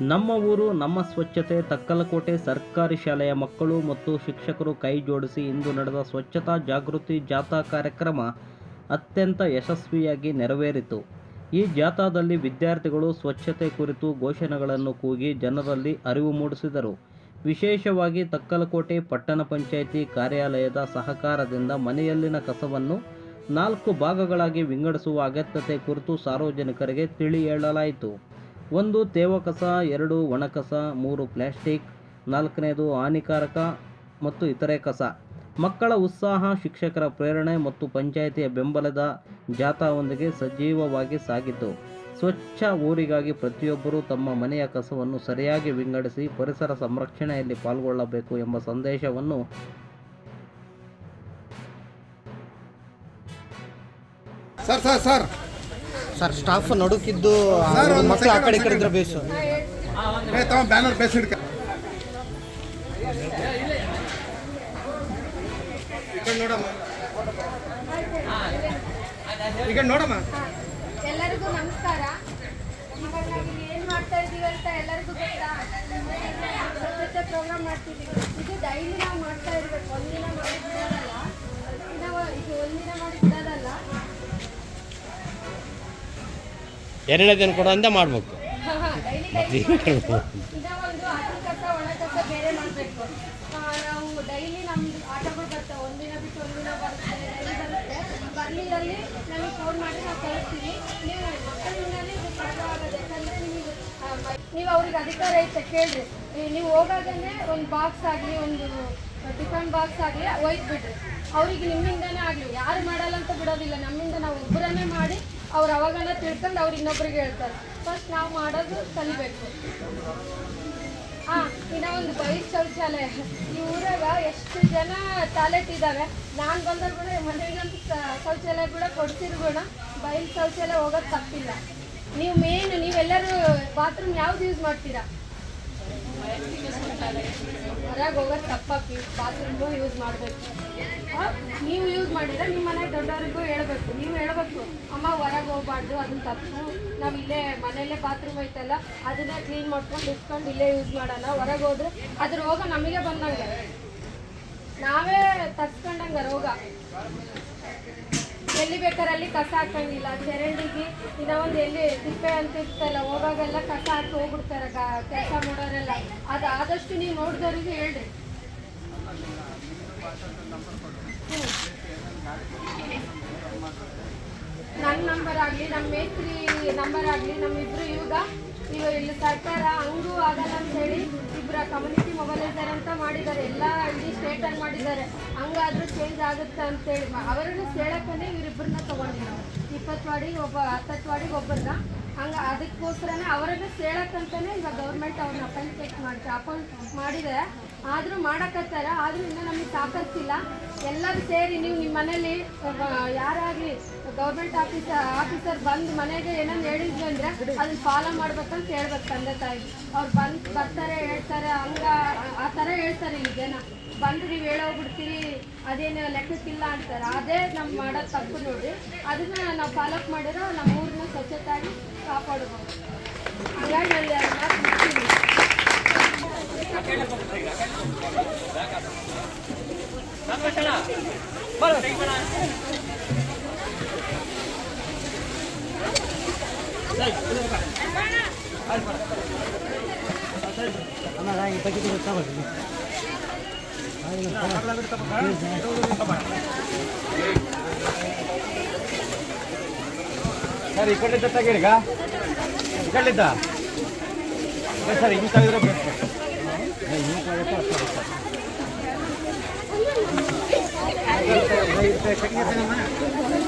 ನಮ್ಮ ಊರು, ನಮ್ಮ ಸ್ವಚ್ಛತೆ, ತಕ್ಕಲಕೋಟೆ ಸರ್ಕಾರಿ ಶಾಲೆಯ ಮಕ್ಕಳು ಮತ್ತು ಶಿಕ್ಷಕರು ಕೈ ಜೋಡಿಸಿ ಇಂದು ನಡೆದ ಸ್ವಚ್ಛತಾ ಜಾಗೃತಿ ಜಾಥಾ ಕಾರ್ಯಕ್ರಮ ಅತ್ಯಂತ ಯಶಸ್ವಿಯಾಗಿ ನೆರವೇರಿತು. ಈ ಜಾಥಾದಲ್ಲಿ ವಿದ್ಯಾರ್ಥಿಗಳು ಸ್ವಚ್ಛತೆ ಕುರಿತು ಘೋಷಣೆಗಳನ್ನು ಕೂಗಿ ಜನರಲ್ಲಿ ಅರಿವು ಮೂಡಿಸಿದರು. ವಿಶೇಷವಾಗಿ ತಕ್ಕಲಕೋಟೆ ಪಟ್ಟಣ ಪಂಚಾಯಿತಿ ಕಾರ್ಯಾಲಯದ ಸಹಕಾರದಿಂದ ಮನೆಯಲ್ಲಿನ ಕಸವನ್ನು ನಾಲ್ಕು ಭಾಗಗಳಾಗಿ ವಿಂಗಡಿಸುವ ಅಗತ್ಯತೆ ಕುರಿತು ಸಾರ್ವಜನಿಕರಿಗೆ ತಿಳಿ ಹೇಳಲಾಯಿತು ಒಂದು ತೇವ ಕಸ ಎರಡು ಒಣಕಸ, ಮೂರು ಪ್ಲಾಸ್ಟಿಕ್, ನಾಲ್ಕನೇದು ಹಾನಿಕಾರಕ ಮತ್ತು ಇತರೆ ಕಸ. ಮಕ್ಕಳ ಉತ್ಸಾಹ, ಶಿಕ್ಷಕರ ಪ್ರೇರಣೆ ಮತ್ತು ಪಂಚಾಯಿತಿಯ ಬೆಂಬಲದ ಜಾಥಾವೊಂದಿಗೆ ಸಜೀವವಾಗಿ ಸಾಗಿತು. ಸ್ವಚ್ಛ ಊರಿಗಾಗಿ ಪ್ರತಿಯೊಬ್ಬರೂ ತಮ್ಮ ಮನೆಯ ಕಸವನ್ನು ಸರಿಯಾಗಿ ವಿಂಗಡಿಸಿ ಪರಿಸರ ಸಂರಕ್ಷಣೆಯಲ್ಲಿ ಪಾಲ್ಗೊಳ್ಳಬೇಕು ಎಂಬ ಸಂದೇಶವನ್ನು sir sir sir. Sir staff ನಡುಕಿದ್ದು ಮಕ್ಕಳು ಆ ಕಡೆ ಈ ಕಡೆ ಇದ್ರೆ ಬೇಸು. ಏ ತಮ್ಮ ಬ್ಯಾನರ್ ಬೇಸ್ ಹಿಡ್ಕ. ನೋಡಮ್ಮ. ಈ ಕಡೆ ನೋಡಮ್ಮ. ಎಲ್ಲರಿಗೂ ನಮಸ್ಕಾರ. ಇವಾಗ ನಾವು ಏನ್ ಮಾಡ್ತಾ ಇದೀವಿ ಅಂತ ಎಲ್ಲರಿಗೂ ಗೊತ್ತಾ? ಸ್ವಚ್ಛತೆ ಪ್ರೋಗ್ರಾಮ್ ಮಾಡ್ತಿದ್ದೀವಿ. ಇದು ಡೈಲಿ ನಾವು ಮಾಡ್ತಾ ಇರ್ಬೇಕು. ಒಂದಿನ ಮಾಡಿದ್ರೆ ನಾವು ಇದು ಒಂದಿನ ಮಾಡಿ ಎರಡನೇ ದಿನ ಕೊಡೋ ಅಂದೇ ಮಾಡ್ಬೇಕು. ನಾವು ಅವ್ರಿಗೆ ಅಧಿಕಾರ ಐತೆ ಕೇಳ್ರಿ. ನೀವು ಹೋಗಾಗನೇ ಒಂದು ಬಾಕ್ಸ್ ಆಗಲಿ, ಒಂದು ಟಿಫನ್ ಬಾಕ್ಸ್ ಆಗಲಿ ಒಯ್ದು ಬಿಡ್ರಿ. ಅವ್ರಿಗೆ ನಿಮ್ಮಿಂದನೇ ಆಗಲಿ. ಯಾರು ಮಾಡಲ್ಲ ಅಂತ ಬಿಡೋದಿಲ್ಲ. ನಮ್ಮಿಂದ ನಾವು ಒಬ್ಬರನ್ನೇ ಮಾಡಿ ಅವ್ರು ಅವಾಗನ ತಿಳ್ಕೊಂಡು ಅವ್ರು ಇನ್ನೊಬ್ರಿಗೆ ಹೇಳ್ತಾರೆ. ಫಸ್ಟ್ ನಾವು ಮಾಡೋದು ಕಲಿಬೇಕು. ಹಾಂ, ಇನ್ನ ಒಂದು ಬೈಕ್ ಶೌಚಾಲಯ. ಈ ಊರಾಗ ಎಷ್ಟು ಜನ ಟಾಯ್ಲೆಟ್ ಇದ್ದಾವೆ ನಾನು ಬಂದಾಗ ಕೂಡ ಮನೆಗಂತೂ ಶೌಚಾಲಯ ಕೂಡ ಕೊಡ್ತಿದ್ರು ಕೂಡ ಬೈಲ್ ಶೌಚಾಲಯ ಹೋಗೋದು ತಪ್ಪಿಲ್ಲ. ನೀವು ಮೇನ್ ನೀವೆಲ್ಲರೂ ಬಾತ್ರೂಮ್ ಯಾವ್ದು ಯೂಸ್ ಮಾಡ್ತೀರಾ? ಹೊರಗೆ ಹೋಗೋದು ತಪ್ಪಪ್ಪಿ ಬಾತ್ರೂಮ್ಗೂ ಯೂಸ್ ಮಾಡಬೇಕು. ನೀವು ಯೂಸ್ ಮಾಡಿದ್ರೆ ನಿಮ್ಮ ಮನೆ ದೊಡ್ಡವ್ರಿಗೂ ಹೇಳಬೇಕು. ನೀವು ಹೇಳಬೇಕು, ಅಮ್ಮ, ಹೊರಗೆ ಹೋಗ್ಬಾರ್ದು ಅದನ್ನ ತಪ್ಪು ನಾವು ಇಲ್ಲೇ ಮನೆಯಲ್ಲೇ ಬಾತ್ರೂಮ್ ಐತಲ್ಲ, ಅದನ್ನ ಕ್ಲೀನ್ ಮಾಡ್ಕೊಂಡು ಇಟ್ಕೊಂಡು ಇಲ್ಲೇ ಯೂಸ್ ಮಾಡೋಣ ಹೊರಗೆ ಹೋದ್ರೆ ಅದ್ರ ರೋಗ ನಮಗೆ ಬಂದಂಗೆ. ನಾವೇ ತರ್ಸ್ಕೊಂಡಂಗೆ ರೋಗ. ಎಲ್ಲಿ ಬೇಕಾದ್ರೆ ಅಲ್ಲಿ ಕಸ ಹಾಕಂಗಿಲ್ಲ ಚರಂಡಿಗೆ ಇನ್ನ ಒಂದು ಎಲ್ಲಿ ತಿಪ್ಪೆ ಅಂತ ಇರ್ತಲ್ಲ ಹೋಗಾಗೆಲ್ಲ ಕಸ ಹಾಕಿ ಹೋಗ್ಬಿಡ್ತಾರೆ ಕೆಲಸ ಮಾಡೋರೆಲ್ಲ. ಅದು ಆದಷ್ಟು ನೀವು ನೋಡಿದವ್ರಿಗೆ ಹೇಳ್ರಿ. ನನ್ನ ನಂಬರ್ ಆಗಲಿ ನಮ್ಮ ಮೇತ್ರಿ ನಂಬರ್ ಆಗಲಿ, ನಮ್ಮಿಬ್ರು ಇವಾಗ ಇವಾಗ ಇಲ್ಲಿ ಸರ್ಕಾರ, ಹಂಗೂ ಆಗಲ್ಲ ಅಂತ ಹೇಳಿ ಇಬ್ಬರ ಕಮ್ಯುನಿಟಿ ಮೊಬೈಲೈಸರ್ ಅಂತ ಮಾಡಿದ್ದಾರೆ. ಎಲ್ಲ ಇಡೀ ಸ್ಟೇಟಲ್ಲಿ ಮಾಡಿದ್ದಾರೆ. ಹಂಗಾದ್ರೂ ಚೇಂಜ್ ಆಗುತ್ತೆ ಅಂತೇಳಿ ಅವರನ್ನು ಕೇಳಕ್ಕೆ ಇವರಿಬ್ಬರನ್ನ ನಾವು ಇಪ್ಪತ್ತು ವಾಡಿ ಒಬ್ಬ ಹತ್ತತ್ತು ವಾಡಿಗೆ ಒಬ್ಬರನ್ನ. ಹಂಗೆ ಅದಕ್ಕೋಸ್ಕರನೇ ಅವರನ್ನು ಕೇಳಕ್ಕಂತಾನೆ ಇವಾಗ ಗೌರ್ಮೆಂಟ್ ಅವ್ರನ್ನ ಅಪಾಯಿಂಟ್ಮೆಂಟ್ ಮಾಡಿ ಅಪಾಯಿಂಟ್ ಮಾಡಿದೆ. ಆದರೂ ಮಾಡಕತ್ತಾರ, ಆದರೂ ಇನ್ನೂ ನಮಗೆ ಸಾಕಷ್ಟಿಲ್ಲ ಎಲ್ಲರೂ ಸೇರಿ ನೀವು ನಿಮ್ಮ ಮನೇಲಿ ಯಾರಾಗ್ಲಿ ಗೌರ್ಮೆಂಟ್ ಆಫೀಸರ್ ಆಫೀಸರ್ ಬಂದು ಮನೆಗೆ ಏನಂತ ಹೇಳಿದ್ವಿ ಅಂದರೆ ಅದನ್ನ ಫಾಲೋ ಮಾಡ್ಬೇಕಂತ ಹೇಳ್ಬೇಕು ತಂದೆ ತಾಯಿ. ಅವ್ರು ಬಂದು ಬರ್ತಾರೆ, ಹೇಳ್ತಾರೆ, ಹಂಗ, ಆ ಥರ ಹೇಳ್ತಾರೆ ಇಲ್ಲಿ ಜನ. ಬಂದು ನೀವು ಹೇಳೋಗ್ಬಿಡ್ತೀರಿ, ಅದೇನು ಲೆಕ್ಕಕ್ಕಿಲ್ಲ ಅಂತಾರೆ. ಅದೇ ನಮ್ಮ ಮಾಡೋದು ತಪ್ಪು ನೋಡಿ. ಅದನ್ನ ನಾವು ಫಾಲೋಅಪ್ ಮಾಡಿರೋ ನಮ್ಮ ಊರನ್ನ ಸ್ವಚ್ಛತಾಗಿ ಕಾಪಾಡ್ಬೋದು. ಹಂಗಾಗಿ ಅಲ್ಲಿ ಎರಡು ಮಾತು ಮುಗ್ಸ್ತೀನಿ. ಸರ್ ಈ ಕಡೆಯಿಂದ ತೆಗೀರಿಗ ಈ ಕಡೆಯಿಂದ ಸರ್ ಹಿಂಗೆ ತೆಗೆದ್ರೆ ಬೇಕು